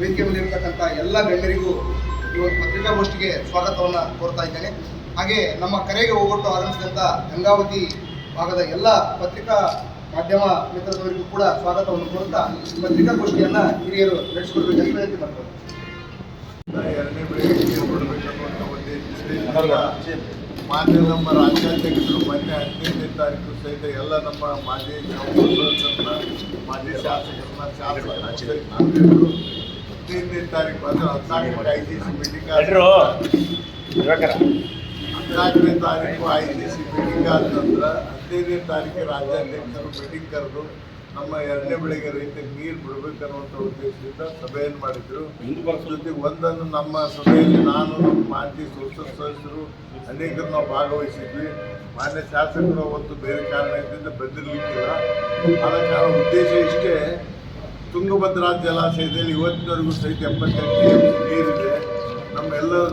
ವೇದಿಕೆ ಇರತಕ್ಕಂಥ ಎಲ್ಲ ಗಣ್ಯರಿಗೂ ಈ ಒಂದು ಪತ್ರಿಕಾಗೋಷ್ಠಿಗೆ ಸ್ವಾಗತವನ್ನು ಕೋರ್ತಾ ಇದ್ದೇನೆ ಹಾಗೆ ನಮ್ಮ ಕರೆಗೆ ಹೋಗೊಟ್ಟು ಆಗಮಿಸಿದಂಥ ಗಂಗಾವತಿ ಭಾಗದ ಎಲ್ಲ ಪತ್ರಿಕಾ ಮಾಧ್ಯಮ ಮಿತ್ರದವರಿಗೂ ಕೂಡ ಸ್ವಾಗತವನ್ನು ಕೋರುತ್ತಾ ಪತ್ರಿಕಾಗೋಷ್ಠಿಯನ್ನು ಹಿರಿಯರು ನಡೆಸಿಕೊಡ್ಬೇಕಂತ ವಿನಂತಿ ಮಾಡ್ತಾರೆ ಎರಡನೇ ಮಾನ್ಯ ನಮ್ಮ ರಾಜ್ಯಾಧ್ಯಕ್ಷರು ಮಾನ್ಯ ಹದಿನೈದನೇ ತಾರೀಕು ಸಹಿತ ಎಲ್ಲ ನಮ್ಮ ಮಾಜಿ ಮಾಜಿ ಶಾಸಕರನ್ನ ಶಾಸಕರು ಹದಿನೈದನೇ ತಾರೀಕು ಹದಿನಾಲ್ಕನೇ ಐ ಸಿ ಸಿ ಮೀಟಿಂಗ್ ಹದಿನಾಲ್ಕನೇ ತಾರೀಕು ಐ ಸಿ ಸಿ ಮೀಟಿಂಗ್ ಆದ ನಂತರ ಹದಿನೈದನೇ ತಾರೀಕು ರಾಜ್ಯಾಧ್ಯಕ್ಷರು ಮೀಟಿಂಗ್ ಕರೆದು ನಮ್ಮ ಎರಡನೇ ಬೆಳೆಗೆ ರೈತರಿಗೆ ನೀರು ಬಿಡಬೇಕನ್ನುವಂಥ ಉದ್ದೇಶದಿಂದ ಸಭೆಯನ್ನು ಮಾಡಿದ್ರು. ಜೊತೆಗೆ ಒಂದನ್ನು ನಮ್ಮ ಸಭೆಯಲ್ಲಿ ನಾನು ನಮ್ಮ ಮಾಜಿ ಸಂಸತ್ ಸದಸ್ಯರು ಅನೇಕರು ನಾವು ಭಾಗವಹಿಸಿದ್ವಿ. ಮಾನ್ಯ ಶಾಸಕರು ಅವತ್ತು ಬೇರೆ ಕಾರಣದಿಂದ ಬಂದಿರಲಿಕ್ಕಿಲ್ಲ. ಆದ ಕಾರಣ ಉದ್ದೇಶ ಇಷ್ಟೇ ತುಂಗಭದ್ರಾ ಜಲಾಶಯದಲ್ಲಿ ಇವತ್ತಿನವರೆಗೂ ಸಹಿತ ಎಪ್ಪತ್ತೆಂಟು ಎಂ ನೀರಿದೆ.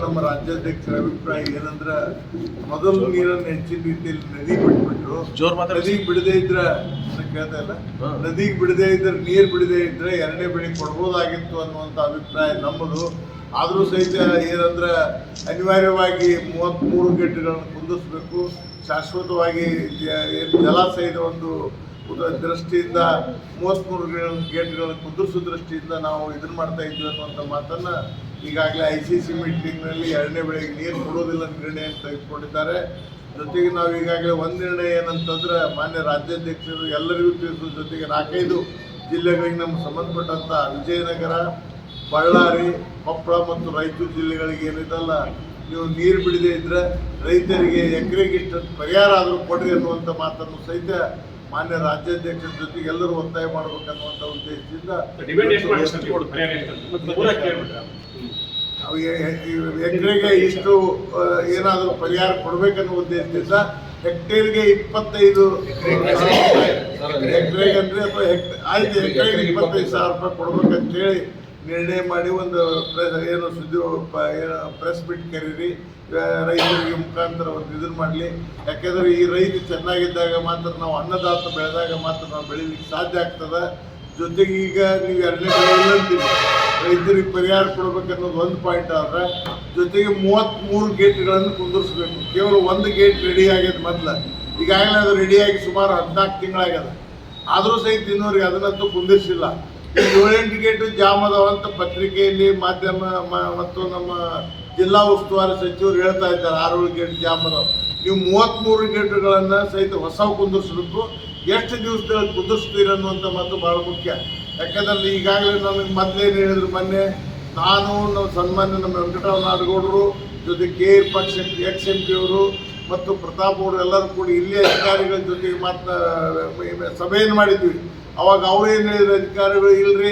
ನಮ್ಮ ರಾಜ್ಯಾಧ್ಯಕ್ಷರ ಅಭಿಪ್ರಾಯ ಏನಂದ್ರೆ ಮೊದಲು ನೀರನ್ನು ಹೆಚ್ಚಿನ ರೀತಿಯಲ್ಲಿ ನದಿ ಬಿಟ್ಬಿಟ್ರು. ನದಿಗೆ ಬಿಡದೇ ಇದ್ರೆ ಕೇಳ್ತಾ ಇಲ್ಲ. ನದಿಗೆ ಬಿಡದೇ ಇದ್ರೆ ನೀರು ಬಿಡದೇ ಇದ್ರೆ ಎರಡನೇ ಬೆಳೆ ಕೊಡ್ಬೋದಾಗಿತ್ತು ಅನ್ನುವಂಥ ಅಭಿಪ್ರಾಯ ನಮ್ಮದು. ಆದರೂ ಸಹಿತ ಏನಂದ್ರೆ ಅನಿವಾರ್ಯವಾಗಿ ಮೂವತ್ತ್ಮೂರು ಗಂಟೆಗಳನ್ನು ಕುಂದಿಸ್ಬೇಕು. ಶಾಶ್ವತವಾಗಿ ಏನ್ ಜಲಾಶಯದ ಒಂದು ದೃಷ್ಟಿಯಿಂದ ಮೂವತ್ತ್ಮೂರು ಗೇಟ್ಗಳನ್ನು ಕುದುರಿಸೋ ದೃಷ್ಟಿಯಿಂದ ನಾವು ಇದನ್ನ ಮಾಡ್ತಾ ಇದ್ವಿ ಅನ್ನುವಂಥ ಮಾತನ್ನ ಈಗಾಗಲೇ ಐ ಸಿ ಸಿ ಮೀಟಿಂಗ್ನಲ್ಲಿ ಎರಡನೇ ಬೆಳೆಗೆ ನೀರು ಕೊಡೋದಿಲ್ಲ ನಿರ್ಣಯ ತೆಗೆದುಕೊಂಡಿದ್ದಾರೆ. ಜೊತೆಗೆ ನಾವು ಈಗಾಗಲೇ ಒಂದು ನಿರ್ಣಯ ಏನಂತಂದ್ರೆ ಮಾನ್ಯ ರಾಜ್ಯಾಧ್ಯಕ್ಷರು ಎಲ್ಲರಿಗೂ ತಿಳಿಸೋ ಜೊತೆಗೆ ನಾಲ್ಕೈದು ಜಿಲ್ಲೆಗಳಿಗೆ ನಮ್ಗೆ ಸಂಬಂಧಪಟ್ಟಂಥ ವಿಜಯನಗರ, ಬಳ್ಳಾರಿ ಕೊಪ್ಪಳ ಮತ್ತು ರಾಯಚೂರು ಜಿಲ್ಲೆಗಳಿಗೆ ಏನಿದಲ್ಲ ನೀವು ನೀರು ಬಿಡದೇ ಇದ್ರೆ ರೈತರಿಗೆ ಎಕರೆಗೆ ಇಷ್ಟು ಪರಿಹಾರ ಆದರೂ ಕೊಡ್ರಿ ಅನ್ನುವಂಥ ಮಾತನ್ನು ಸಹಿತ ಮಾನ್ಯ ರಾಜ್ಯಾಧ್ಯಕ್ಷರ ಜೊತೆಗೆ ಎಲ್ಲರೂ ಒತ್ತಾಯ ಮಾಡಬೇಕನ್ನುವಂತ ಉದ್ದೇಶದಿಂದ. ಎಕರೆಗೆ ಇಷ್ಟು ಏನಾದರೂ ಪರಿಹಾರ ಕೊಡಬೇಕನ್ನೋ ಉದ್ದೇಶದಿಂದ ಹೆಕ್ಟೇರ್ಗೆ ಇಪ್ಪತ್ತೈದು ಎಕರೆಗೆ ಅಂದ್ರೆ ಅಥವಾ ಆಯ್ತು ಎಕರೆಗೆ ಇಪ್ಪತ್ತೈದು ಸಾವಿರ ರೂಪಾಯಿ ಕೊಡ್ಬೇಕಂತೇಳಿ ನಿರ್ಣಯ ಮಾಡಿ ಒಂದು ಪ್ರೆಸ್ ಏನು ಸುದ್ದಿ ಏನು ಪ್ರೆಸ್ ಬಿಟ್ ಕರೀರಿ ರೈತರಿಗೆ ಮುಖಾಂತರ ಒಂದು ಇದನ್ನ ಮಾಡಲಿ. ಯಾಕೆಂದ್ರೆ ಈ ರೈತ ಚೆನ್ನಾಗಿದ್ದಾಗ ಮಾತ್ರ ನಾವು ಅನ್ನದಾತ ಬೆಳೆದಾಗ ಮಾತ್ರ ನಾವು ಬೆಳೀಲಿಕ್ಕೆ ಸಾಧ್ಯ ಆಗ್ತದೆ. ಜೊತೆಗೆ ಈಗ ನೀವು ಎರಡನೇ ಬೆಳೆ ಅಂತೀರಿ ರೈತರಿಗೆ ಪರಿಹಾರ ಕೊಡ್ಬೇಕನ್ನೋದು ಒಂದು ಪಾಯಿಂಟ್ ಆದ್ರೆ, ಜೊತೆಗೆ ಮೂವತ್ತ್ಮೂರು ಗೇಟ್ಗಳನ್ನು ಕುಂದಿರಿಸ್ಬೇಕು. ಕೇವಲ ಒಂದು ಗೇಟ್ ರೆಡಿ ಆಗ್ಯದ ಮೊದ್ಲು. ಈಗಾಗಲೇ ಅದು ರೆಡಿಯಾಗಿ ಸುಮಾರು ಹದಿನಾಲ್ಕು ತಿಂಗಳಾಗ್ಯದ ಆದರೂ ಸಹಿತ ಇನ್ನೂರಿಗೆ ಅದನ್ನಂತೂ ಕುಂದಿರಿಸಿಲ್ಲ. ಏಳೆಂಟು ಗೇಟು ಜಾಮ್ ಅದಾವ ಅಂತ ಪತ್ರಿಕೆಯಲ್ಲಿ ಮಾಧ್ಯಮ ಮತ್ತು ನಮ್ಮ ಜಿಲ್ಲಾ ಉಸ್ತುವಾರಿ ಸಚಿವರು ಹೇಳ್ತಾ ಇದ್ದಾರೆ ಆರು ಗೇಟ್ ಜಾಮ್ ಅದಾವ. ನೀವು ಮೂವತ್ತ್ಮೂರು ಗೇಟುಗಳನ್ನು ಸಹಿತ ಹೊಸ ಕುಂದಿಸಬೇಕು ಎಷ್ಟು ದಿವಸದಲ್ಲಿ ಕುದಿಸ್ತೀರಿ ಅನ್ನುವಂಥ ಮಾತು ಭಾಳ ಮುಖ್ಯ. ಯಾಕಂದ್ರೆ ಈಗಾಗಲೇ ನನಗೆ ಮೊದಲೇನು ಹೇಳಿದ್ರು ಮೊನ್ನೆ, ನಾನು ನಮ್ಮ ಸನ್ಮಾನ್ಯ ನಮ್ಮ ವೆಂಕಟರಾವ್ ನಾಡಗೌಡರು ಜೊತೆ ಕೆ ಎರ್ ಪಕ್ಷ, ಎಕ್ಸ್ ಎಂ ಪಿ ಅವರು ಮತ್ತು ಪ್ರತಾಪ್ ಅವರು ಎಲ್ಲರೂ ಕೂಡ ಇಲ್ಲಿ ಅಧಿಕಾರಿಗಳ ಜೊತೆಗೆ ಮಾತನಾ, ಸಭೆಯನ್ನು ಮಾಡಿದ್ವಿ. ಅವಾಗ ಅವ್ರು ಏನು ಹೇಳಿದ್ರು, ಅಧಿಕಾರಿಗಳು, ಇಲ್ರಿ,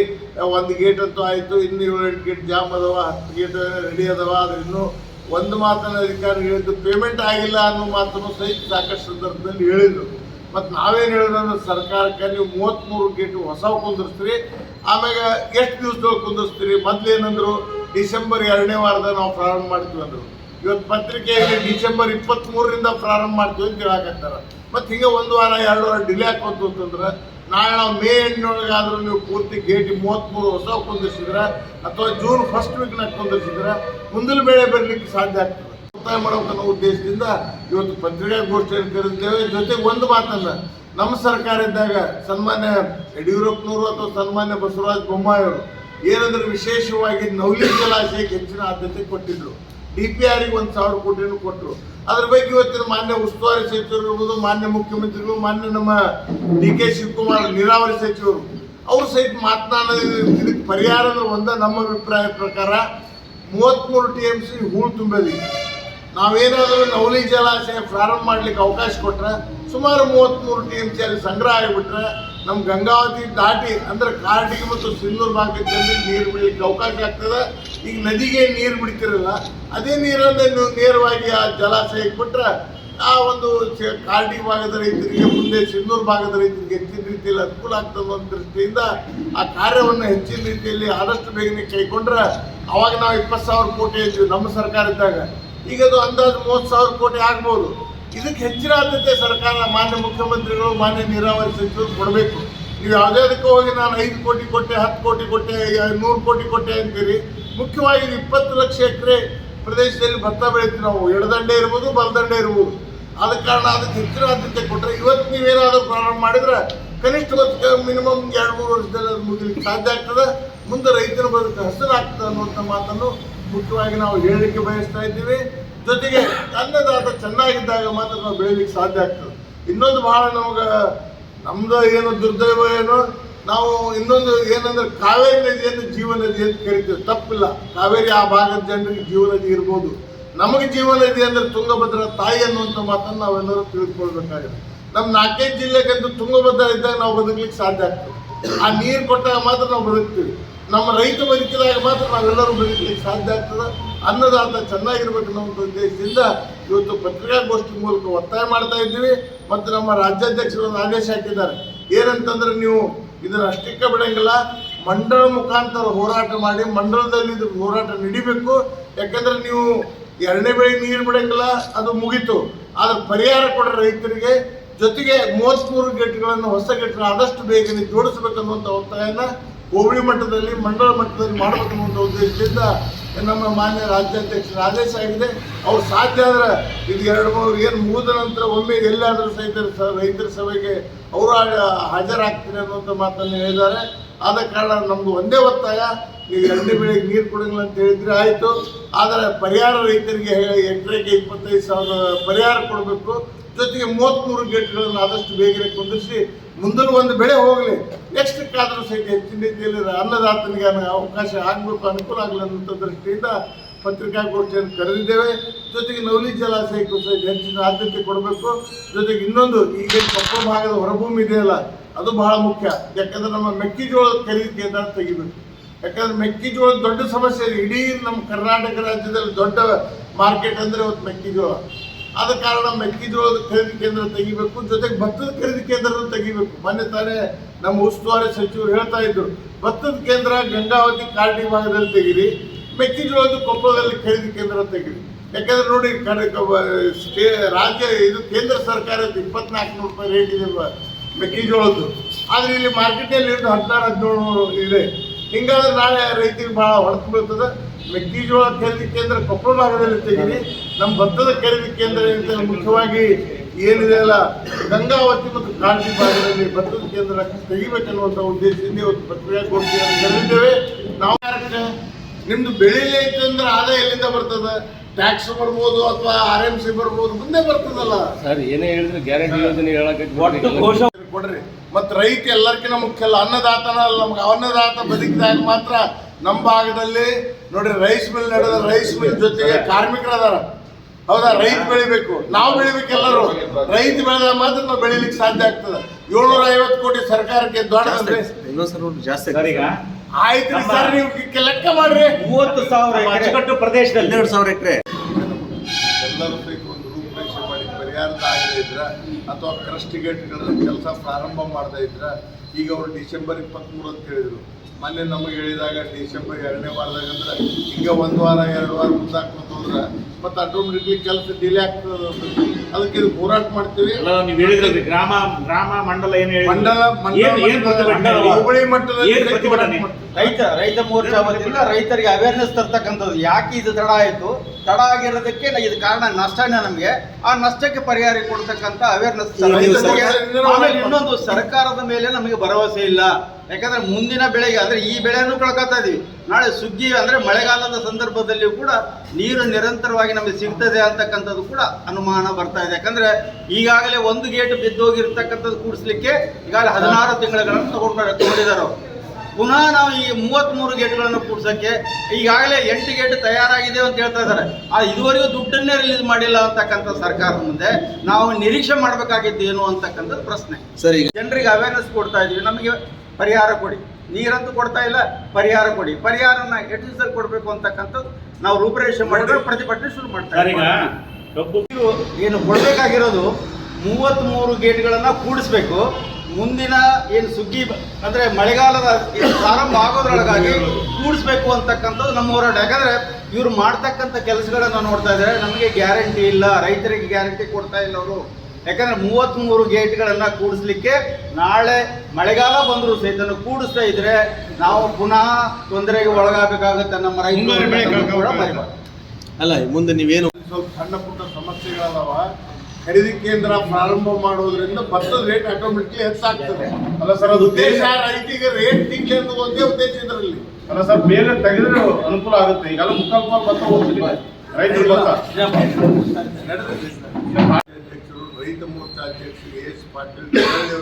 ಒಂದು ಗೇಟ್ ಅಂತೂ ಆಯಿತು, ಇನ್ನು ಏಳೆಂಟು ಗೇಟ್ ಜಾಮ್ ಅದಾವ, ಹತ್ತು ಗೇಟ್ ರೆಡಿ ಅದಾವ, ಆದ್ರೆ ಇನ್ನೂ ಒಂದು ಮಾತನ್ನ ಅಧಿಕಾರಿ ಹೇಳಿದ್ದು ಪೇಮೆಂಟ್ ಆಗಿಲ್ಲ ಅನ್ನೋ ಮಾತನ್ನು ಸಹಿತ ಸಾಕಷ್ಟು ಸಂದರ್ಭದಲ್ಲಿ ಹೇಳಿದ್ರು. ಮತ್ತು ನಾವೇನು ಹೇಳಿದ್ರೆ ಸರ್ಕಾರಕ್ಕೆ ನೀವು ಮೂವತ್ತ್ಮೂರು ಗೇಟ್ ಹೊಸ ಕುಂದಿರ್ಸ್ತೀರಿ, ಆಮ್ಯಾಗ ಎಷ್ಟು ದಿವಸದೊಳಗೆ ಕುಂದಿರ್ಸ್ತೀರಿ? ಮೊದ್ಲೇನಂದ್ರು ಡಿಸೆಂಬರ್ ಎರಡನೇ ವಾರದ ನಾವು ಪ್ರಾರಂಭ ಮಾಡ್ತೀವಿ ಅಂದರು. ಇವತ್ತು ಪತ್ರಿಕೆಯಲ್ಲಿ ಡಿಸೆಂಬರ್ ಇಪ್ಪತ್ತ್ಮೂರರಿಂದ ಪ್ರಾರಂಭ ಮಾಡ್ತೀವಿ ಅಂತ ಹೇಳಕತ್ತಾರ ಮತ್ತು ಹಿಂಗೆ ಒಂದು ವಾರ, ಎರಡು ವಾರ ಡಿಲೇ ಆಕೋತು ಅಂತಂದ್ರೆ ನಾಳೆ ನಾವು ಮೇ ಎಂಟಿನೊಳಗಾದ್ರೂ ನೀವು ಪೂರ್ತಿ ಗೇಟ್ ಮೂವತ್ತ್ಮೂರು ಹೊಸ ಕುಂದಿಸಿದ್ರೆ ಅಥವಾ ಜೂನ್ ಫಸ್ಟ್ ವೀಕ್ನಾಗ ಕುಂದಿಸಿದ್ರೆ ಮುಂದಿನ ಬೆಳೆ ಬರಲಿಕ್ಕೆ ಸಾಧ್ಯ ಆಗ್ತದೆ. ಒತ್ತಾಯ ಮಾಡಬೇಕನ್ನೋ ಉದ್ದೇಶದಿಂದ ಇವತ್ತು ಪತ್ರಿಕಾಗೋಷ್ಠಿಯನ್ನು ಕರೆದಿದ್ದೇವೆ. ಜೊತೆಗೆ ಒಂದು ಮಾತಲ್ಲ, ನಮ್ಮ ಸರ್ಕಾರ ಇದ್ದಾಗ ಸನ್ಮಾನ್ಯ ಯಡಿಯೂರಪ್ಪನವರು ಅಥವಾ ಸನ್ಮಾನ್ಯ ಬಸವರಾಜ ಬೊಮ್ಮಾಯಿ ಅವರು ಏನಂದ್ರೆ ವಿಶೇಷವಾಗಿ ನವಲಿ ಜಲಾಶಯಕ್ಕೆ ಹೆಚ್ಚಿನ ಆದ್ಯತೆ ಕೊಟ್ಟಿದ್ರು. ಡಿ ಪಿ ಆರಿಗೆ ಒಂದು ಸಾವಿರ ಕೋಟಿನೂ ಕೊಟ್ಟರು ಅದ್ರ ಬಗ್ಗೆ ಇವತ್ತಿನ ಮಾನ್ಯ ಉಸ್ತುವಾರಿ ಸಚಿವರು ಇರ್ಬೋದು, ಮಾನ್ಯ ಮುಖ್ಯಮಂತ್ರಿಗಳು, ಮಾನ್ಯ ನಮ್ಮ ಡಿ ಕೆ ಶಿವಕುಮಾರ್, ನೀರಾವರಿ ಸಚಿವರು, ಅವರು ಸಹಿತ ಮಾತನಾಡೋದು ಇದಕ್ಕೆ ಪರಿಹಾರ ಒಂದ ನಮ್ಮ ಅಭಿಪ್ರಾಯ ಪ್ರಕಾರ ಮೂವತ್ತ್ಮೂರು ಟಿ ಎಂ ಸಿ ಹೂಳು ತುಂಬಲಿ. ನಾವೇನಾದರೂ ನವಲಿ ಜಲಾಶಯ ಪ್ರಾರಂಭ ಮಾಡ್ಲಿಕ್ಕೆ ಅವಕಾಶ ಕೊಟ್ಟರೆ ಸುಮಾರು ಮೂವತ್ತ್ಮೂರು ಟಿ ಎಂ ಸಿ ಅಲ್ಲಿ ಸಂಗ್ರಹ ಆಗಿಬಿಟ್ರೆ ನಮ್ಮ ಗಂಗಾವತಿ ದಾಟಿ ಅಂದ್ರೆ ಕಾರಟಿಗೆ ಮತ್ತು ಸಿಂಧೂರು ಜನರಿಗೆ ನೀರು ಬಿಡಲಿಕ್ಕೆ ಅವಕಾಶ ಆಗ್ತದೆ. ಈಗ ನದಿಗೆ ನೀರು ಬಿಡ್ತಿರಲ್ಲ ಅದೇ ನೀರನ್ನು ನೇರವಾಗಿ ಆ ಜಲಾಶಯಕ್ಕೆ ಬಿಟ್ರೆ ಆ ಒಂದು ಕಾರ್ಡಿ ಭಾಗದ ರೈತರಿಗೆ ಮುಂದೆ ಸಿಂಧೂರು ಭಾಗದ ರೈತರಿಗೆ ಹೆಚ್ಚಿನ ರೀತಿಯಲ್ಲಿ ಅನುಕೂಲ ಆಗ್ತದೆ ದೃಷ್ಟಿಯಿಂದ ಆ ಕಾರ್ಯವನ್ನು ಹೆಚ್ಚಿನ ರೀತಿಯಲ್ಲಿ ಆದಷ್ಟು ಬೇಗನೆ ಕೈಗೊಂಡ್ರೆ ಅವಾಗ ನಾವು ಇಪ್ಪತ್ತು ಸಾವಿರ ಕೋಟಿ ಇದ್ವಿ, ನಮ್ಮ ಸರ್ಕಾರ ಇದ್ದಾಗ. ಈಗ ಅದು ಅಂದಾಜು ಮೂವತ್ತು ಸಾವಿರ ಕೋಟಿ ಆಗ್ಬೋದು. ಇದಕ್ಕೆ ಹೆಚ್ಚಿನ ಆದ್ಯತೆ ಸರ್ಕಾರ, ಮಾನ್ಯ ಮುಖ್ಯಮಂತ್ರಿಗಳು, ಮಾನ್ಯ ನೀರಾವರಿ ಸಚಿವರು ಕೊಡಬೇಕು. ನೀವು ಯಾವುದೇ ಹೋಗಿ ನಾನು ಐದು ಕೋಟಿ ಕೊಟ್ಟೆ, ಹತ್ತು ಕೋಟಿ ಕೊಟ್ಟೆ, ನೂರು ಕೋಟಿ ಕೊಟ್ಟೆ ಅಂತೀರಿ. ಮುಖ್ಯವಾಗಿ ಇಪ್ಪತ್ತು ಲಕ್ಷ ಎಕರೆ ಪ್ರದೇಶದಲ್ಲಿ ಭತ್ತ ಬೆಳಿತೀವಿ ನಾವು. ಎಡದಂಡೆ ಇರ್ಬೋದು ಬಲದಂಡೆ ಇರ್ಬೋದು. ಆದ ಕಾರಣ ಅದಕ್ಕೆ ಹೆಚ್ಚಿನ ಆದ್ಯತೆ ಕೊಟ್ಟರೆ ಇವತ್ತು ನೀವೇನಾದರೂ ಪ್ರಾರಂಭ ಮಾಡಿದ್ರೆ ಕನಿಷ್ಠ ಒಂದು ಮಿನಿಮಮ್ ಎರಡು ಮೂರು ವರ್ಷದಲ್ಲಿ ಅದು ಮುಗಿಲಿಕ್ಕೆ ಸಾಧ್ಯ ಆಗ್ತದೆ. ಮುಂದೆ ರೈತನ ಬದುಕು ಹಸಿರಾಗ್ತದೆ ಅನ್ನುವಂಥ ಮಾತನ್ನು ಮುಖ್ಯವಾಗಿ ನಾವು ಹೇಳಲಿಕ್ಕೆ ಬಯಸ್ತಾ ಇದ್ದೀವಿ. ಜೊತೆಗೆ ಅನ್ನದಾತ ಚೆನ್ನಾಗಿದ್ದಾಗ ಮಾತ್ರ ನಾವು ಬೆಳೀಲಿಕ್ಕೆ ಸಾಧ್ಯ ಆಗ್ತದೆ. ಇನ್ನೊಂದು ಬಹಳ ನಮಗೆ, ನಮ್ದು ಏನು ದುರ್ದೈವ ಏನು ನಾವು ಇನ್ನೊಂದು ಏನಂದ್ರೆ ಕಾವೇರಿ ನದಿಯನ್ನು ಜೀವ ನದಿ ಅಂತ ಕರಿತೀವಿ. ತಪ್ಪಿಲ್ಲ. ಕಾವೇರಿ ಆ ಭಾಗದ ಜನರಿಗೆ ಜೀವ ನದಿ ಇರ್ಬೋದು. ನಮಗೆ ಜೀವ ನದಿ ಅಂದ್ರೆ ತುಂಗಭದ್ರಾ ತಾಯಿ ಅನ್ನುವಂಥ ಮಾತನ್ನು ನಾವೆಲ್ಲರೂ ತಿಳಿದುಕೊಳ್ಬೇಕಾಗಿದೆ. ನಮ್ಮ ನಾಲ್ಕೈದು ಜಿಲ್ಲೆಗಂತೂ ತುಂಗಭದ್ರಾ ಇದ್ದಾಗ ನಾವು ಬದುಕಲಿಕ್ಕೆ ಸಾಧ್ಯ ಆಗ್ತದೆ. ಆ ನೀರು ಕೊಟ್ಟಾಗ ಮಾತ್ರ ನಾವು ಬದುಕ್ತೀವಿ. ನಮ್ಮ ರೈತ ಬದುಕಿದಾಗ ಮಾತ್ರ ನಾವೆಲ್ಲರೂ ಬದುಕಲಿಕ್ಕೆ ಸಾಧ್ಯ ಆಗ್ತದೆ. ಅನ್ನದಾತ ಚೆನ್ನಾಗಿರ್ಬೇಕು ಅನ್ನೋ ಉದ್ದೇಶದಿಂದ ಇವತ್ತು ಪತ್ರಿಕಾಗೋಷ್ಠಿ ಮೂಲಕ ಒತ್ತಾಯ ಮಾಡ್ತಾ ಇದ್ದೀವಿ. ಮತ್ತು ನಮ್ಮ ರಾಜ್ಯಾಧ್ಯಕ್ಷರು ಒಂದು ಆದೇಶ ಹಾಕಿದ್ದಾರೆ. ಏನಂತಂದ್ರೆ ನೀವು ಇದನ್ನ ಅಷ್ಟಕ್ಕೆ ಬಿಡಂಗಿಲ್ಲ. ಮಂಡಳ ಮುಖಾಂತರ ಹೋರಾಟ ಮಾಡಿ ಮಂಡಳದಲ್ಲಿ ಇದು ಹೋರಾಟ ನಡಿಬೇಕು. ಯಾಕಂದ್ರೆ ನೀವು ಎರಡನೇ ಬೆಳೆ ನೀರು ಬಿಡಂಗಿಲ್ಲ, ಅದು ಮುಗೀತು. ಆದ್ರೆ ಪರಿಹಾರ ಕೊಡ್ರಿ ರೈತರಿಗೆ ಜೊತೆಗೆ ಮೂವತ್ತ್ಮೂರು ಗೇಟ್ಗಳನ್ನು, ಹೊಸ ಗೇಟ್ಗಳನ್ನು ಆದಷ್ಟು ಬೇಗನೆ ಜೋಡಿಸಬೇಕನ್ನುವಂಥ ಒತ್ತಾಯನ ಹೋಬಳಿ ಮಟ್ಟದಲ್ಲಿ, ಮಂಡಳ ಮಟ್ಟದಲ್ಲಿ ಮಾಡಬೇಕನ್ನುವಂಥ ಉದ್ದೇಶದಿಂದ ನಮ್ಮ ಮಾನ್ಯ ರಾಜ್ಯಾಧ್ಯಕ್ಷರ ಆದೇಶ ಆಗಿದೆ ಅವ್ರು ಸಾಧ್ಯ ಆದ್ರೆ ಇದು ಎರಡು ಮೂರು ಏನು ಮುಗಿದ ನಂತರ ಒಮ್ಮೆ ಎಲ್ಲಾದರೂ ಸಹಿತ ರೈತರ ಸಭೆಗೆ ಅವರು ಹಾಜರಾಗ್ತೀನಿ ಅನ್ನುವಂಥ ಮಾತನ್ನು ಹೇಳಿದ್ದಾರೆ. ಆದ ಕಾರಣ ನಮ್ದು ಒಂದೇ ಒತ್ತಾಯ, ನೀವು ಎರಡನೇ ಬೆಳೆಗೆ ನೀರು ಕೊಡಂಗಿಲ್ಲ ಅಂತ ಹೇಳಿದ್ರೆ ಆಯಿತು. ಆದರೆ ಪರಿಹಾರ ರೈತರಿಗೆ ಎಕರೆಗೆ ಇಪ್ಪತ್ತೈದು ಸಾವಿರ ಪರಿಹಾರ ಕೊಡಬೇಕು. ಜೊತೆಗೆ ಮೂವತ್ತ್ಮೂರು ಗೇಟ್ಗಳನ್ನು ಆದಷ್ಟು ಬೇಗನೆ ಕುಂದಿರಿಸಿ ಮುಂದಿನ ಒಂದು ಬೆಳೆ ಹೋಗಲಿ. ನೆಕ್ಸ್ಟ್ ಆದರೂ ಸಹಿತ ಹೆಚ್ಚಿನ ರೀತಿಯಲ್ಲಿ ಅನ್ನದಾತನಿಗೆ ಅನ- ಅವಕಾಶ ಆಗಬೇಕು, ಅನುಕೂಲ ಆಗಲಿ ಅನ್ನುವಂಥ ದೃಷ್ಟಿಯಿಂದ ಪತ್ರಿಕಾಗೋಷ್ಠಿಯನ್ನು ಕರೆದಿದ್ದೇವೆ. ಜೊತೆಗೆ ನವಲಿ ಜಲಾಶಯಕ್ಕೂ ಸಹಿತ ಹೆಚ್ಚಿನ ಆದ್ಯತೆ ಕೊಡಬೇಕು. ಜೊತೆಗೆ ಇನ್ನೊಂದು, ಈಗ ಕೊಪ್ಪ ಭಾಗದ ಹೊರಭೂಮಿ ಇದೆಯಲ್ಲ, ಅದು ಬಹಳ ಮುಖ್ಯ. ಯಾಕಂದ್ರೆ ನಮ್ಮ ಮೆಕ್ಕೆಜೋಳದ ಖರೀದಿ ಕೇಂದ್ರ ತೆಗಿಬೇಕು. ಯಾಕಂದ್ರೆ ಮೆಕ್ಕೆಜೋಳದ ದೊಡ್ಡ ಸಮಸ್ಯೆ ಇಡೀ ನಮ್ಮ ಕರ್ನಾಟಕ ರಾಜ್ಯದಲ್ಲಿ ದೊಡ್ಡ ಮಾರ್ಕೆಟ್ ಅಂದರೆ ಇವತ್ತು ಮೆಕ್ಕೆಜೋಳ. ಆದ ಕಾರಣ ಮೆಕ್ಕೆಜೋಳದ ಖರೀದಿ ಕೇಂದ್ರ ತೆಗಿಬೇಕು, ಜೊತೆಗೆ ಭತ್ತದ ಖರೀದಿ ಕೇಂದ್ರ ತೆಗಿಬೇಕು. ಮೊನ್ನೆ ತಾನೇ ನಮ್ಮ ಉಸ್ತುವಾರಿ ಸಚಿವರು ಹೇಳ್ತಾ ಇದ್ರು, ಭತ್ತದ ಕೇಂದ್ರ ಗಂಗಾವತಿ ಕಾರ್ಡಿ ಭಾಗದಲ್ಲಿ ತೆಗಿರಿ, ಮೆಕ್ಕೆಜೋಳದ ಕೊಪ್ಪಳದಲ್ಲಿ ಖರೀದಿ ಕೇಂದ್ರ ತೆಗಿರಿ. ಯಾಕಂದ್ರೆ ನೋಡಿ ರಾಜ್ಯ ಇದು ಕೇಂದ್ರ ಸರ್ಕಾರದ ಇಪ್ಪತ್ನಾಲ್ಕು ನೂರು ರೂಪಾಯಿ ರೇಟ್ ಇದೆ ಮೆಕ್ಕೆಜೋಳದ್ದು. ಆದ್ರೆ ಇಲ್ಲಿ ಮಾರ್ಕೆಟಲ್ಲಿ ಅಲ್ಲಿ ಹದಿನಾರು, ಹದಿನೇಳು ಇದೆ. ಹಿಂಗಾದ್ರೆ ನಾಳೆ ರೈತರಿಗೆ ಬಹಳ ಹೊಡೆದು ಬೀಳ್ತದೆ. ಮೆಕ್ಕೆಜೋಳ ಖರೀದಿ ಕೇಂದ್ರ ಕೊಪ್ಪಳ ಭಾಗದಲ್ಲಿ ತೆಗೀರಿ ನಮ್ಮ ಭತ್ತದ ಖರೀದಿ ಕೇಂದ್ರ ಅಂತ ಮುಖ್ಯವಾಗಿ ಏನಿದೆ ಅಲ್ಲ ಗಂಗಾವತಿ ಮತ್ತು ಕಾಳಜಿ ಭಾಗದಲ್ಲಿ ಭತ್ತದ ಕೇಂದ್ರ ತೆಗಿಬೇಕನ್ನುವಂಥ ಉದ್ದೇಶದಿಂದ ಇವತ್ತು ಪತ್ರಿಕಾಗೋಷ್ಠಿಯನ್ನು ಕರೆದಿದ್ದೇವೆ ನಾವು ನಿಮ್ದು ಬೆಳಿಲಿ ಇತ್ತು ಅಂದ್ರೆ ಆದಾಯ ಎಲ್ಲಿಂದ ಬರ್ತದೆ? ಟ್ಯಾಕ್ಸ್ ಬರ್ಬೋದು ಅಥವಾ ಆರ್ ಎಂ ಸಿ ಬರ್ಬೋದು ಮುಂದೆ ಬರ್ತದಲ್ಲ. ಸರ್ ಏನೇ ಹೇಳಿದ್ರೆ ಗ್ಯಾರಂಟಿ ಯೋಜನೆ ಹೇಳಕ್ಕೆ ಕೊಡ್ರಿ. ಮತ್ತೆ ರೈತ ಎಲ್ಲರಿಗಿಂತ ಮುಖ್ಯ ಅಲ್ಲ ಅನ್ನದಾತನ ಅಲ್ಲ ನಮ್ಗೆ ಅನ್ನದಾತ ಬದುಕಿದಾಗ ಮಾತ್ರ ನಮ್ಮ ಭಾಗದಲ್ಲಿ ನೋಡ್ರಿ ರೈಸ್ ಮಿಲ್ ನಡೆದ ರೈಸ್ ಮಿಲ್ ಜೊತೆಗೆ ಕಾರ್ಮಿಕರು ಅದಾರ ಹೌದಾ? ರೈತ ಬೆಳಿಬೇಕು. ನಾವು ಬೆಳಿಬೇಕು ಎಲ್ಲರೂ. ರೈತ ಬೆಳೆದ ಮಾತ್ರ ನಾವು ಬೆಳಿಲಿಕ್ಕೆ ಸಾಧ್ಯ ಆಗ್ತದೆ. ಏಳ್ನೂರ ಐವತ್ತು ಕೋಟಿ ಸರ್ಕಾರಕ್ಕೆ ದೊಡ್ಡ ಸರ್ ಈಗ ಆಯ್ತು ಸರ್ ನೀವು ಲೆಕ್ಕ ಮಾಡ್ರಿ. ಮೂವತ್ತು ಸಾವಿರ ಅಚ್ಚುಕಟ್ಟು ಪ್ರದೇಶದಲ್ಲಿ. ಹನ್ನೆರಡು ಸಾವಿರ ಎಕರೆ. ಎಲ್ಲರೂ ಸಹಿತ ಒಂದು ರೂಪರೇಷೆ ಮಾಡಿ ಪರಿಹಾರದ ಆಗದೇ ಇದ್ರ ಅಥವಾ ಕ್ರಸ್ಟಿಗೇಟ್ಗಳ ಕೆಲಸ ಪ್ರಾರಂಭ ಮಾಡ್ತಾ ಇದ್ರ ಈಗ ಅವರು ಡಿಸೆಂಬರ್ ಇಪ್ಪತ್ತ್ಮೂರು ಅಂತ ಹೇಳಿದರು. ಮೊನ್ನೆ ನಮಗೆ ಹೇಳಿದಾಗ ಡಿಸೆಂಬರ್ ಎರಡನೇ ವಾರದಾಗ ಅಂದ್ರೆ ಈಗ ಒಂದು ವಾರ ಎರಡು ವಾರ ಮುಂದಾಕ್ಕೊಂತ ಹೋದ್ರೆ ಮತ್ತೆ ಆಟೋಮೆಟಿಕ್ಲಿ ಕೆಲಸ ಡಿಲೇ ಆಗ್ತದೆ ಅದಕ್ಕೆ ಇದು ಹೋರಾಟ ಮಾಡ್ತೀವಿ. ನೀವು ಗ್ರಾಮ ಗ್ರಾಮ ಮಂಡಲ ಏನು ಹೇಳಿ ಮಂಡಲ ಏನ್ ಏನ್ ಪ್ರತಿಭಟನೆ? ಮಂಡಲ ಹೋಬಳಿ ಮಟ್ಟದಲ್ಲಿ ಪ್ರತಿಭಟನೆ? ರೈತ ರೈತ ಮೋರ್ಚಾ ವತಿಯಿಂದ ರೈತರಿಗೆ ಅವೇರ್ನೆಸ್ ತರ್ತಕ್ಕಂಥದ್ದು. ಯಾಕೆ ಇದು ತಡ ಆಯಿತು? ತಡ ಆಗಿರೋದಕ್ಕೆ ಇದು ಕಾರಣ ನಷ್ಟನೇ ನಮಗೆ. ಆ ನಷ್ಟಕ್ಕೆ ಪರಿಹಾರ ಕೊಡ್ತಕ್ಕಂಥ ಅವೇರ್ನೆಸ್ ಆಮೇಲೆ ಇನ್ನೊಂದು ಸರ್ಕಾರದ ಮೇಲೆ ನಮಗೆ ಭರವಸೆ ಇಲ್ಲ. ಯಾಕಂದ್ರೆ ಮುಂದಿನ ಬೆಳೆಗೆ ಅಂದ್ರೆ ಈ ಬೆಳೆಯನ್ನು ಕಳ್ಕೊತಾ ಇದೀವಿ. ನಾಳೆ ಸುಗ್ಗಿ ಅಂದ್ರೆ ಮಳೆಗಾಲದ ಸಂದರ್ಭದಲ್ಲಿಯೂ ಕೂಡ ನೀರು ನಿರಂತರವಾಗಿ ನಮಗೆ ಸಿಗ್ತದೆ ಅಂತಕ್ಕಂಥದ್ದು ಕೂಡ ಅನುಮಾನ ಬರ್ತಾ ಇದೆ. ಯಾಕಂದ್ರೆ ಈಗಾಗಲೇ ಒಂದು ಗೇಟ್ ಬಿದ್ದೋಗಿರ್ತಕ್ಕಂಥದ್ದು ಕೂಡಿಸ್ಲಿಕ್ಕೆ ಈಗಾಗಲೇ ಹದಿನಾರು ತಿಂಗಳುಗಳನ್ನು ತಗೊಂಡು ತಗೊಂಡಿದ್ದಾರೆ ಪುನಃ ನಾವು ಈ ಮೂವತ್ಮೂರು ಗೇಟ್ಗಳನ್ನು ಕೂಡಿಸಕ್ಕೆ ಈಗಾಗಲೇ ಎಂಟು ಗೇಟ್ ತಯಾರಾಗಿದೆ ಅಂತ ಹೇಳ್ತಾ ಇದ್ದಾರೆ. ಆ ಇದುವರೆಗೂ ದುಡ್ಡನ್ನೇ ರಿಲೀಸ್ ಮಾಡಿಲ್ಲ ಅಂತಕ್ಕಂಥ ಸರ್ಕಾರದ ಮುಂದೆ ನಾವು ನಿರೀಕ್ಷೆ ಮಾಡಬೇಕಾಗಿದ್ದು ಏನು ಅಂತಕ್ಕಂಥದ್ದು ಪ್ರಶ್ನೆ. ಸರಿ. ಈಗ ಜನರಿಗೆ ಅವೇರ್ನೆಸ್ ಕೊಡ್ತಾ ಇದ್ದೀವಿ. ನಮಗೆ ಪರಿಹಾರ ಕೊಡಿ. ನೀರಂತೂ ಕೊಡ್ತಾ ಇಲ್ಲ ಪರಿಹಾರ ಕೊಡಿ. ಪರಿಹಾರನ ಎಷ್ಟು ಕೊಡಬೇಕು ಅಂತಕ್ಕಂಥದ್ದು ನಾವು ರೂಪರೇಷೆ ಮಾಡಿದ್ರೆ ಪ್ರತಿಭಟನೆ ಶುರು ಮಾಡ್ತಾರೆ ಸರ್ ಈಗ ಇದ್ದೀವಿ. ಕಬ್ಬು ಏನು ಕೊಡಬೇಕಾಗಿರೋದು ಮೂವತ್ತ್ಮೂರು ಗೇಟ್ಗಳನ್ನು ಕೂಡಿಸ್ಬೇಕು. ಮುಂದಿನ ಏನು ಸುಗ್ಗಿ ಬ- ಅಂದ್ರೆ ಮಳೆಗಾಲದ ಏನು ಪ್ರಾರಂಭ ಆಗೋದ್ರೊಳಗಾಗಿ ಕೂಡಿಸ್ಬೇಕು ಅಂತಕ್ಕಂಥದ್ದು ನಮ್ಮ ಹೋರಾಟ. ಯಾಕಂದ್ರೆ ಇವರು ಮಾಡ್ತಕ್ಕಂಥ ಕೆಲಸಗಳನ್ನ ನೋಡ್ತಾ ಇದ್ದಾರೆ. ನಮಗೆ ಗ್ಯಾರಂಟಿ ಇಲ್ಲ ರೈತರಿಗೆ ಗ್ಯಾರಂಟಿ ಕೊಡ್ತಾ ಇಲ್ಲ ಅವರು. ಯಾಕಂದ್ರೆ ಮೂವತ್ತ್ಮೂರು ಗೇಟ್ಗಳನ್ನ ಕೂಡಿಸ್ಲಿಕ್ಕೆ ನಾಳೆ ಮಳೆಗಾಲ ಬಂದರೂ ಸಹಿತ ಕೂಡಿಸ್ತಾ ಇದ್ರೆ ನಾವು ಪುನಃ ತೊಂದರೆಗೆ ಒಳಗಾಗಬೇಕಾಗುತ್ತೆ ನಮ್ಮ ರೈತರು ಅಲ್ಲ ಮುಂದೆ ನೀವೇನು ಸ್ವಲ್ಪ ಸಣ್ಣ ಪುಟ್ಟ ಸಮಸ್ಯೆಗಳದಾವ. ಖರೀದಿ ಕೇಂದ್ರ ಪ್ರಾರಂಭ ಮಾಡೋದ್ರಿಂದ ಭತ್ತದ ರೇಟ್ ಆಟೋಮೆಟಿಕ್ಲಿ ಹೆಚ್ಚಾಗ್ತದೆ. ಅಲ್ಲ ಸರ್ ಅದು ಉದ್ದೇಶ ರೈತಿಗೆ ರೇಟ್ ತಿಂಗ್ಲಿ ಅಂತ ಒಂದೇ ಉದ್ದೇಶ ಇದರಲ್ಲಿ. ಅಲ್ಲ ಸರ್ ಬೇಗ ತೆಗೆದ್ರೆ ಅನುಕೂಲ ಆಗುತ್ತೆ. ಈಗ ಮುಖಾಂತರ ಭತ್ತ ಹೋಗ್ತಿದೆ. ರೈತರು ಭತ್ತ. ಅಧ್ಯಕ್ಷರು ರೈತ ಮೋರ್ಚಾ ಅಧ್ಯಕ್ಷರು ಎ ಎಸ್ ಪಾಟೀಲ್ ಅವರಿಗೆ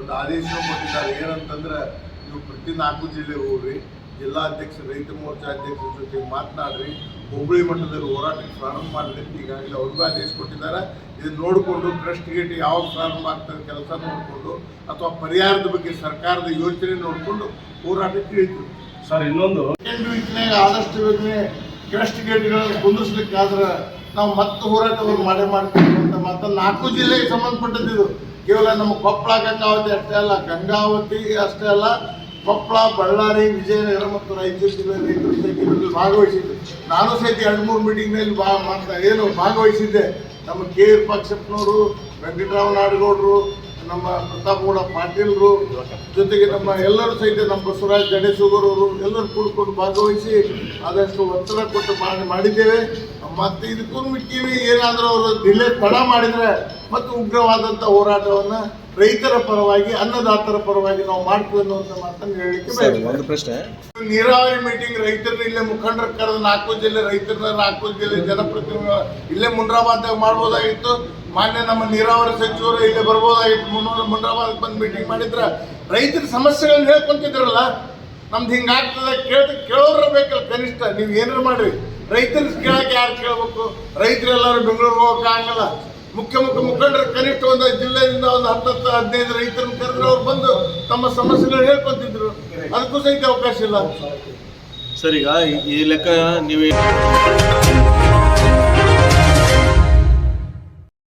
ಒಂದು ಆದೇಶ ಕೊಟ್ಟಿದ್ದಾರೆ. ಏನಂತಂದ್ರೆ ನೀವು ಪ್ರತಿ ನಾಲ್ಕು ಜಿಲ್ಲೆಗೆ ಹೋಗ್ರಿ ಜಿಲ್ಲಾಧ್ಯಕ್ಷ ರೈತ ಮೋರ್ಚಾ ಅಧ್ಯಕ್ಷರ ಜೊತೆ ಮಾತನಾಡ್ರಿ. ಹುಬ್ಬಳ್ಳಿ ಮಟ್ಟದಲ್ಲಿ ಹೋರಾಟಕ್ಕೆ ಪ್ರಾರಂಭ ಮಾಡಲಿ ಅಂತ ಈಗಾಗಲೇ ಅವ್ರಿಗೂ ಆದೇಶ ಕೊಟ್ಟಿದ್ದಾರೆ ಇದನ್ನ ನೋಡಿಕೊಂಡು ಟ್ರಸ್ಟ್ ಗೇಟ್ ಯಾವಾಗ ಪ್ರಾರಂಭ ಆಗ್ತದೆ ಕೆಲಸ ನೋಡಿಕೊಂಡು ಅಥವಾ ಪರಿಹಾರದ ಬಗ್ಗೆ ಸರ್ಕಾರದ ಯೋಚನೆ ನೋಡಿಕೊಂಡು ಹೋರಾಟಕ್ಕೆ ಇಳಿತು ಸರ್ ಇನ್ನೊಂದು. ಸೆಕೆಂಡ್ ವೀಕ್ನಾಗ ಆದಷ್ಟು ಬೇಗನೆ ಟ್ರಸ್ಟ್ ಗೇಟ್ಗಳನ್ನು ಕುಂದಿಸ್ಲಿಕ್ಕಾದ್ರೆ ನಾವು ಮತ್ತೆ ಹೋರಾಟವನ್ನು ಮಾಡೇ ಮಾಡ್ತೀವಿ ಅಂತ ಮತ್ತೆ ನಾಲ್ಕು ಜಿಲ್ಲೆಗೆ ಸಂಬಂಧಪಟ್ಟದ್ದು ಇದು. ಕೇವಲ ನಮ್ಮ ಕೊಪ್ಪಳ ಗಂಗಾವತಿ ಅಷ್ಟೇ ಅಲ್ಲ ಗಂಗಾವತಿ ಅಷ್ಟೇ ಅಲ್ಲ ಕೊಪ್ಪಳ ಬಳ್ಳಾರಿ, ವಿಜಯನಗರ ಮತ್ತು ರಾಯಚೂರು ರೈತರು ಇದರಲ್ಲಿ ಭಾಗವಹಿಸಿದ್ದೆ. ನಾನು ಸಹಿತ ಎರಡು ಮೂರು ಮೀಟಿಂಗ್ನಲ್ಲಿ ಬಾ ಮಾಡ್ತಾ ಏನು ಭಾಗವಹಿಸಿದ್ದೆ. ನಮ್ಮ ಕೆ ಪಕ್ಷಪ್ಪನವರು ವೆಂಕಟರಾಮ ನಾಡಗೌಡರು, ನಮ್ಮ ಪ್ರತಾಪಗೌಡ ಪಾಟೀಲ್ರು, ಜೊತೆಗೆ ನಮ್ಮ ಎಲ್ಲರೂ ಸಹಿತ ನಮ್ಮ ಬಸವರಾಜ್ ಜಡೇಸೂಗರವರು ಎಲ್ಲರೂ ಕೂಡ್ಕೊಂಡು ಭಾಗವಹಿಸಿ ಆದಷ್ಟು ಒತ್ತಡ ಕೊಟ್ಟು ಮಾಡಿ ಮಾಡಿದ್ದೇವೆ. ಮತ್ತು ಇದಕ್ಕೂ ಮಿಕ್ಕಿವಿ ಏನಾದರೂ ಅವರು ಡಿಲೇ ತಡ ಮಾಡಿದರೆ ಮತ್ತು ಉಗ್ರವಾದಂಥ ಹೋರಾಟವನ್ನು ರೈತರ ಪರವಾಗಿ ಅನ್ನದಾತರ ಪರವಾಗಿ ನಾವು ಮಾಡ್ತೀವಿ ಅಂತ ಮಾತನ್ನು ಹೇಳಲಿಕ್ಕೆ ಬಯಸ್ತೇನೆ. ಒಂದು ಪ್ರಶ್ನೆ. ನೀರಾವರಿ ಮೀಟಿಂಗ್ ರೈತರನ್ನ ಇಲ್ಲೇ ಮುಖಂಡರ ಕರೆದು ನಾಲ್ಕು ಜಿಲ್ಲೆ ರೈತರನ್ನ ನಾಲ್ಕು ಜಿಲ್ಲೆ ಜನಪ್ರತಿನಿಧಿಗಳ ಇಲ್ಲೇ ಮುಂಡ್ರಾಬಾದ್ದಾಗ ಮಾಡ್ಬೋದಾಗಿತ್ತು. ಮಾನ್ಯ ನಮ್ಮ ನೀರಾವರಿ ಸಚಿವರು ಇಲ್ಲೇ ಬರ್ಬೋದಾಗಿತ್ತು. ಮುನ್ನೂರ ಮುಂಡ್ರಾಬಾದ್ ಬಂದು ಮೀಟಿಂಗ್ ಮಾಡಿದ್ರ ರೈತರ ಸಮಸ್ಯೆಗಳನ್ನ ಹೇಳ್ಕೊಂತಿದ್ರಲ್ಲ ನಮ್ದು ಹಿಂಗಾಗ್ತದೆ ಕೇಳಿದ್ರೆ ಕೇಳೋರ ಬೇಕಲ್ಲ ಕನಿಷ್ಠ. ನೀವು ಏನಾರು ಮಾಡ್ರಿ. ರೈತರ ಕೇಳಕ್ಕೆ ಯಾರು ಕೇಳ್ಬೇಕು? ರೈತರೆಲ್ಲರೂ ಬೆಂಗಳೂರಿಗೆ ಹೋಗಕ್ಕೆ ಆಗಲ್ಲ. ಮುಖ್ಯ ಮುಖ್ಯ ಮುಖಂಡರು ಕನಿಷ್ಠ ಒಂದು ಜಿಲ್ಲೆಯಿಂದ ಒಂದು ಹತ್ತತ್ತು ಹದಿನೈದು ರೈತರನ್ನು ಕರೆದ್ರೆ ಅವ್ರು ಬಂದು ತಮ್ಮ ಸಮಸ್ಯೆಗಳು ಹೇಳ್ಕೊಂತಿದ್ರು. ಅದಕ್ಕೂ ಸಹಿತ ಅವಕಾಶ ಇಲ್ಲ. ಸರ್, ಈಗ ಈ ಲೆಕ್ಕ ನೀವು